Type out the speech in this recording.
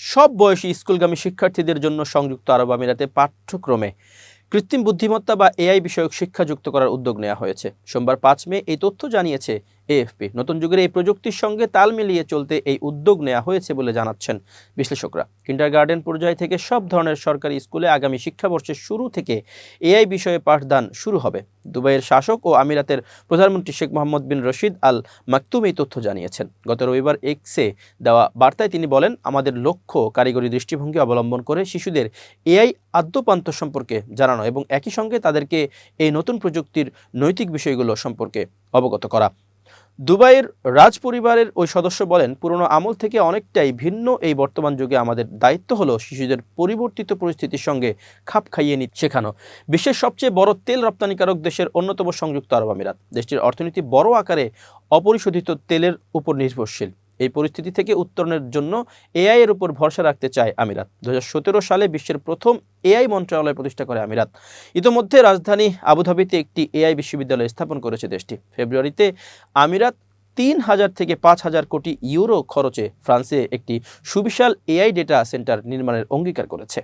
সব বয়সী স্কুলগামী শিক্ষার্থীদের জন্য সংযুক্ত আরব আমিরাতে পাঠ্যক্রমে কৃত্রিম বুদ্ধিমত্তা বা এআই বিষয়ক শিক্ষা যুক্ত করার উদ্যোগ নেওয়া হয়েছে। সোমবার পাঁচ মে এই তথ্য জানিয়েছে এএফপি। নতুন যুগের এই প্রযুক্তির সঙ্গে তাল মিলিয়ে চলতে এই উদ্যোগ নেওয়া হয়েছে বলে জানাচ্ছেন বিশ্লেষকরা। কিন্ডারগার্ডেন পর্যায় থেকে সব ধরনের সরকারি স্কুলে আগামী শিক্ষাবর্ষের শুরু থেকে এআই বিষয়ে পাঠদান শুরু হবে। দুবাইয়ের শাসক ও আমিরাতের প্রধানমন্ত্রী শেখ মোহাম্মদ বিন রশিদ আল মাকতুম এই তথ্য জানিয়েছেন। গত রবিবার এক্সে দেওয়া বার্তায় তিনি বলেন, আমাদের লক্ষ্য কারিগরি দৃষ্টিভঙ্গি অবলম্বন করে শিশুদের এআই আদ্যপান্ত সম্পর্কে জানানো এবং একই সঙ্গে তাদেরকে এই নতুন প্রযুক্তির নৈতিক বিষয়গুলো সম্পর্কে অবগত করা। দুবাইয়ের রাজ পরিবারের ওই সদস্য বলেন, পুরনো আমল থেকে অনেকটাই ভিন্ন এই বর্তমান যুগে আমাদের দায়িত্ব হলো শিশুদের পরিবর্তিত পরিস্থিতির সঙ্গে খাপ খাইয়ে নি শেখানো। বিশ্বের সবচেয়ে বড় তেল রপ্তানিকারক দেশের অন্যতম সংযুক্ত আরব আমিরাত। দেশটির অর্থনীতি বড় আকারে অপরিশোধিত তেলের উপর নির্ভরশীল। এই পরিস্থিতি থেকে উত্তরণের জন্য এআই এর উপর ভরসা রাখতে চায় আমিরাত। দু হাজার সতেরো সালে বিশ্বের প্রথম এআই মন্ত্রণালয় প্রতিষ্ঠা করে আমিরাত। ইতোমধ্যে রাজধানী আবুধাবিতে একটি এআই বিশ্ববিদ্যালয় স্থাপন করেছে দেশটি। ফেব্রুয়ারিতে আমিরাত তিন হাজার থেকে পাঁচ হাজার কোটি ইউরো খরচে ফ্রান্সে একটি সুবিশাল এআই ডেটা সেন্টার নির্মাণের অঙ্গীকার করেছে।